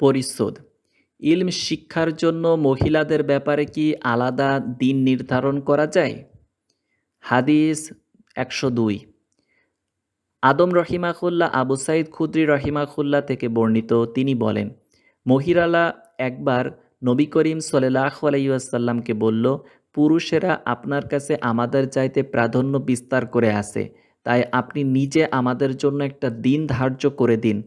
পরিশোধ ইলম শিক্ষার জন্য মহিলাদের ব্যাপারে কি আলাদা দিন নির্ধারণ করা যায়? হাদিস একশো দুই। আদম রহিমাকুল্লাহ আবু সাইদ খুদ্রি রহিমাকুল্লাহ থেকে বর্ণিত তিনি বলেন, মহিলারা একবার নবী করিম সাল্লাহ আলাইসাল্লামকে বলল, পুরুষেরা আপনার কাছে আমাদের চাইতে প্রাধান্য বিস্তার করে আসে তাই আপনি নিজে আমাদের জন্য একটা দিন ধার্য করে দিন।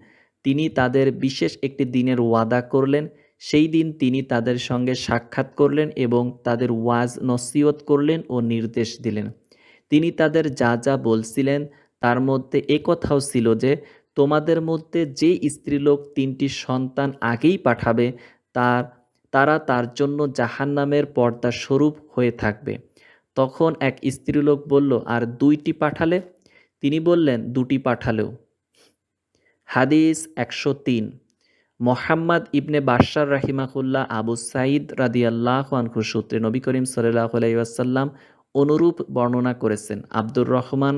তিনি তাদের বিশেষ একটি দিনের ওয়াদা করলেন। সেই দিন তিনি তাদের সঙ্গে সাক্ষাৎ করলেন এবং তাদের ওয়াজ নসিয়ত করলেন ও নির্দেশ দিলেন। তিনি তাদের যা যা বলছিলেন, তার মধ্যে একথাও ছিল যে, তোমাদের মধ্যে যে স্ত্রীলোক তিনটি সন্তান আগেই পাঠাবে, তার, তারা তার জন্য জাহান্নামের পর্দা স্বরূপ হয়ে থাকবে। তখন এক স্ত্রীলোক বলল, আর দুইটি পাঠালে? তিনি বললেন, দুটি পাঠালেও। হাদিস একশো তিন। মোহাম্মদ ইবনে বাশার রাহিমাকুল্লাহ আবু সাইদ রাদিয়াল্লাহ আনহু সূত্রে নবী করিম সাল্লাহ আলাইসাল্লাম অনুরূপ বর্ণনা করেছেন। আব্দুর রহমান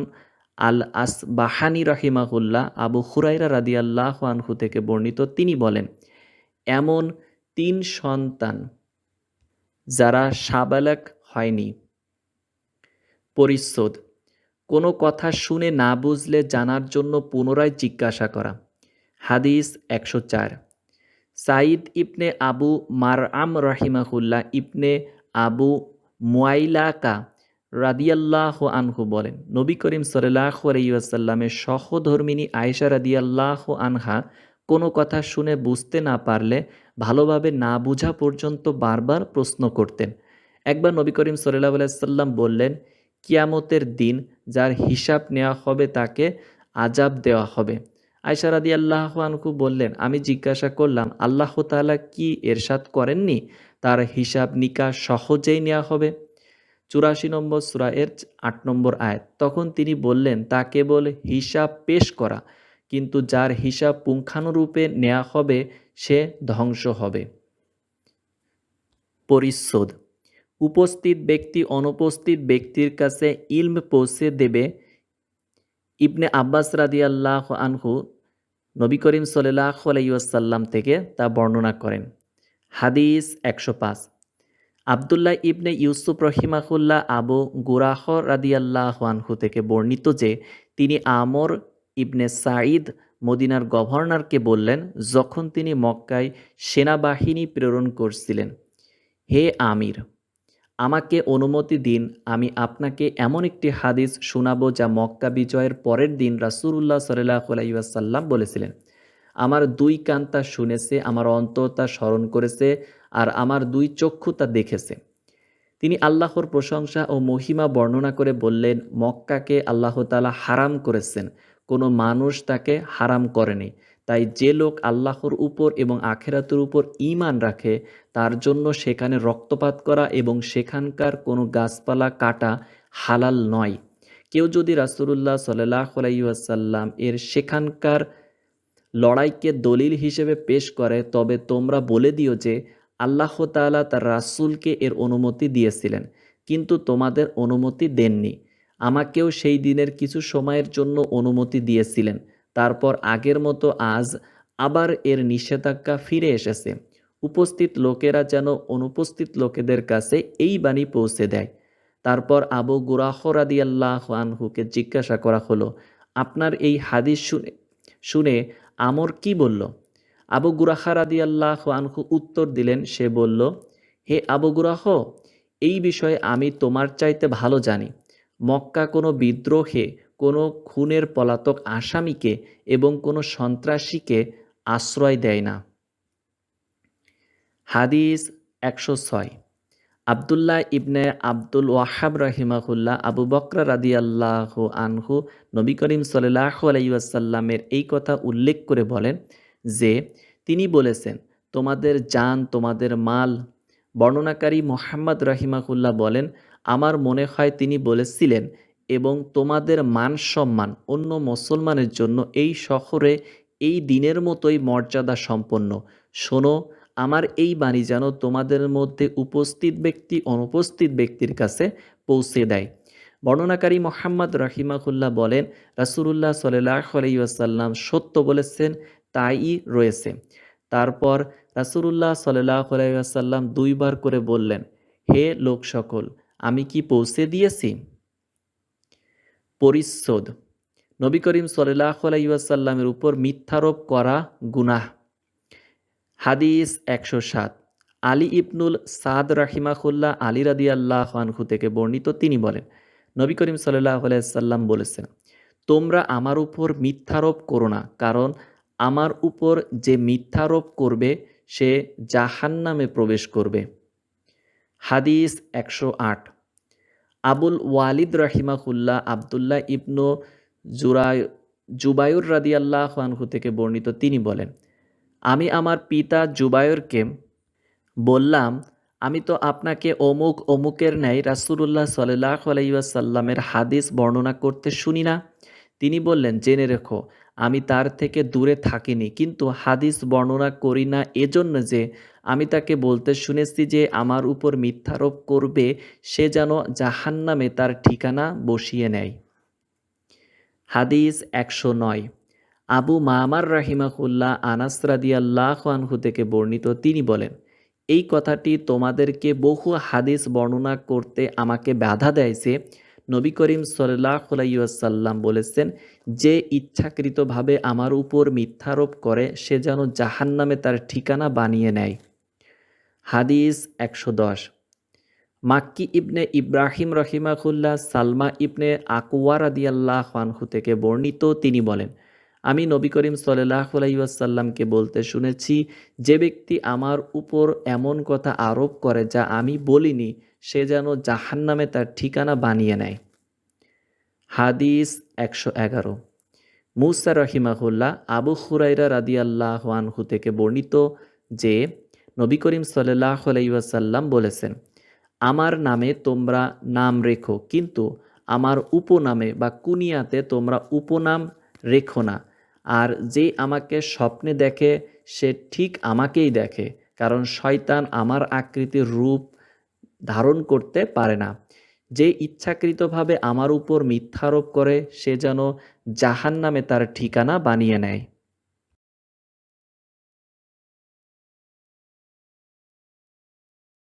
আল আস বাহানি রাহিমাহুল্লাহ আবু হুরাইরা রাদিয়াল্লাহ আনহু থেকে বর্ণিত, তিনি বলেন, এমন তিন সন্তান যারা সাবালক হয়নি পরিশোধ কোনো কথা শুনে না বুঝলে জানার জন্য পুনরায় জিজ্ঞাসা করা। হাদিস একশো চার। সাইদ ইবনে আবু মার আম রাহিমাহুল্লাহ ইবনে আবু মুয়াইলাকা রাদিয়াল্লাহ আনহু বলেন, নবী করিম সাল্লাহ আলাইসাল্লামের সহধর্মিনী আয়েশা রাদিয়াল্লাহ আনহা কোনো কথা শুনে বুঝতে না পারলে ভালোভাবে না বুঝা পর্যন্ত বারবার প্রশ্ন করতেন। একবার নবী করিম সাল্লাহ আলাইসাল্লাম বললেন কিয়ামতের দিন যার হিসাব নেওয়া হবে তাকে আজাব দেওয়া হবে। আয়সা রাদি আল্লাহ আনকু বললেন, আমি জিজ্ঞাসা করলাম, আল্লাহ তালা কি এরশাদ করেননি? তার হিসাব নিকাশ সহজেই নেওয়া হবে? চুরাশি নম্বর সুরা এর আট নম্বর আয়াত। তখন তিনি বললেন, তা কেবল হিসাব পেশ করা, কিন্তু যার হিসাব পুঙ্খানুরূপে নেওয়া হবে, সে ধ্বংস হবে। পরিশোধ উপস্থিত ব্যক্তি অনুপস্থিত ব্যক্তির কাছে ইলম পৌঁছে দেবে। ইবনে আব্বাস রাদি আল্লাহ আনহু নবী করিম সাল্লাহ আলাইসাল্লাম থেকে তা বর্ণনা করেন। হাদিস একশো পাঁচ। আবদুল্লাহ ইবনে ইউসুফ রহিমাহুল্লাহ আবু গুরাহ রাদিয়াল্লাহ আনহু থেকে বর্ণিত যে, তিনি আমর ইবনে সাঈদ মদিনার গভর্নরকে বললেন, যখন তিনি মক্কায় সেনাবাহিনী প্রেরণ করছিলেন, হে আমির আমাকে অনুমতি দিন, আমি আপনাকে এমন একটি হাদিস শোনাবো যা মক্কা বিজয়ের পরের দিন রাসুল্লাহ সাল্লাহ আলাইসাল্লাম বলেছিলেন। আমার দুই কান তা শুনেছে, আমার অন্তর তা স্মরণ করেছে, আর আমার দুই চক্ষু তা দেখেছে। তিনি আল্লাহর প্রশংসা ও মহিমা বর্ণনা করে বললেন, মক্কাকে আল্লাহ তালা হারাম করেছেন, কোনো মানুষ তাকে হারাম করেনি। তাই যে লোক আল্লাহর উপর এবং আখেরাতের উপর ইমান রাখে, তার জন্য সেখানে রক্তপাত করা এবং সেখানকার কোনো গাছপালা কাটা হালাল নয়। কেউ যদি রাসুল্লাহ সাল্লাহ আলাইসাল্লাম এর সেখানকার লড়াইকে দলিল হিসেবে পেশ করে, তবে তোমরা বলে দিও যে আল্লাহ তালা তার রাসুলকে এর অনুমতি দিয়েছিলেন, কিন্তু তোমাদের অনুমতি দেননি। আমাকেও সেই দিনের কিছু সময়ের জন্য অনুমতি দিয়েছিলেন। তারপর আগের মতো আজ আবার এর নিষেধাজ্ঞা ফিরে এসেছে। উপস্থিত লোকেরা যেন অনুপস্থিত লোকেদের কাছে এই বাণী পৌঁছে দেয়। তারপর আবু গুরাহরাদি আল্লাহ আনহুকে জিজ্ঞাসা করা হলো, আপনার এই হাদিস শুনে শুনে আমর কি বলল? আবু গুরাহা রাদি আল্লাহ আনহু উত্তর দিলেন, সে বলল, হে আবু গুরাহ, এই বিষয়ে আমি তোমার চাইতে ভালো জানি। মক্কা কোনো বিদ্রোহে কোনো খুনের পলাতক আসামিকে এবং কোনো সন্ত্রাসীকে আশ্রয় দেয় না। হাদিস একশো ছয়। আবদুল্লাহ ইবনে আব্দুল ওয়াহাব রাহিমাহুল্লাহ আবু বকরা রাদি আল্লাহ আনহু নবী করিম সাল্লাহ আলাইসাল্লামের এই কথা উল্লেখ করে বলেন যে, তিনি বলেছেন, তোমাদের যান তোমাদের মাল। বর্ণনাকারী মোহাম্মদ রাহিমাহুল্লাহ বলেন, আমার মনে হয় তিনি বলেছিলেন এবং তোমাদের মান সম্মান অন্য মুসলমানের জন্য এই শহরে এই দিনের মতোই মর্যাদা সম্পন্ন। শোনো, আমার এই বাণী যেন তোমাদের মধ্যে উপস্থিত ব্যক্তি, অনুপস্থিত ব্যক্তির কাছে পৌঁছে দেয়। বর্ণনাকারী মোহাম্মদ রাহিমাহুল্লাহ বলেন রাসুল্লাহ সাল্লাহ আলাইসাল্লাম সত্য বলেছেন, তাই রয়েছে। তারপর রাসূলুল্লাহ সাল্লাল্লাহু আলাইহি ওয়াসাল্লাম দুইবার করে বললেন, হে লোক সকল আমি কি পৌঁছে দিয়েছি? পরিচ্ছদ। নবী করিম ওয়াসাল্লামের উপর মিথ্যারোপ করা গুনাহ। হাদিস একশো সাত। আলী ইবনুল সাদ রাহিমাহুল্লাহ আলী রাদি আল্লাহ আনহু থেকে বর্ণিত তিনি বলেন, নবী করিম সাল্লাহ আলাইসাল্লাম বলেছেন, তোমরা আমার উপর মিথ্যারোপ করো না, কারণ আমার উপর যে মিথ্যারোপ করবে, সে জাহান নামে প্রবেশ করবে। হাদিস একশো আট। আবুল ওয়ালিদ রাহিমাহুল্লাহ আবদুল্লাহ ইবনু জুরায় জুবায়ুর রাদিয়াল্লাহ আনহু থেকে বর্ণিত তিনি বলেন, আমি আমার পিতা জুবায়ুরকে বললাম, আমি তো আপনাকে অমুক অমুকের ন্যায় রাসুলুল্লাহ সাল্লাহ আলাইসাল্লামের হাদিস বর্ণনা করতে শুনি না। তিনি বললেন, জেনে রেখো আমি তার থেকে দূরে থাকিনি। কিন্তু হাদিস বর্ণনা করি না এজন্য যে আমি তাকে বলতে শুনেছি যে আমার উপর মিথ্যারোপ করবে, সে যেন জাহান্নামে তার ঠিকানা বসিয়ে নেয়। হাদিস একশো নয়। আবু মামার রাহিমাহুল্লাহ আনাস রাদিয়াল্লাহ আনহু থেকে বর্ণিত, তিনি বলেন, এই কথাটি তোমাদেরকে বহু হাদিস বর্ণনা করতে আমাকে বাধা দেয় যে নবী করিম সাল্লাহ বলেছেন, যে ইচ্ছাকৃতভাবে আমার উপর মিথ্যারোপ করে, সে যেন জাহান্নামে তার ঠিকানা বানিয়ে নেয়। হাদিস একশো দশ। মাক্কি ইবনে ইব্রাহিম রহিমাহুল্লাহ সালমা ইবনে আকুয়া রাদিয়াল্লাহ আনহু থেকে বর্ণিত তিনি বলেন, আমি নবী করিম সাল্লাহ আলাইসাল্লামকে বলতে শুনেছি, যে ব্যক্তি আমার উপর এমন কথা আরোপ করে যা আমি বলিনি সে যেন জাহান্নামে তার ঠিকানা বানিয়ে নেয়। হাদিস একশো এগারো। মুসা রহিমাহুল্লাহ আবু হুরাইরা রাদিয়াল্লাহ আনহু থেকে বর্ণিত যে নবী করিম সাল্লাহ আলাইসাল্লাম বলেছেন, আমার নামে তোমরা নাম রেখো, কিন্তু আমার উপনামে বা কুনিয়াতে তোমরা উপনাম রেখো না। আর যে আমাকে স্বপ্নে দেখে, সে ঠিক আমাকেই দেখে, কারণ শয়তান আমার আকৃতির রূপ ধারণ করতে পারে না। যে ইচ্ছাকৃতভাবে আমার উপর মিথ্যারোপ করে, সে যেন জাহান নামে তার ঠিকানা বানিয়ে নেয়।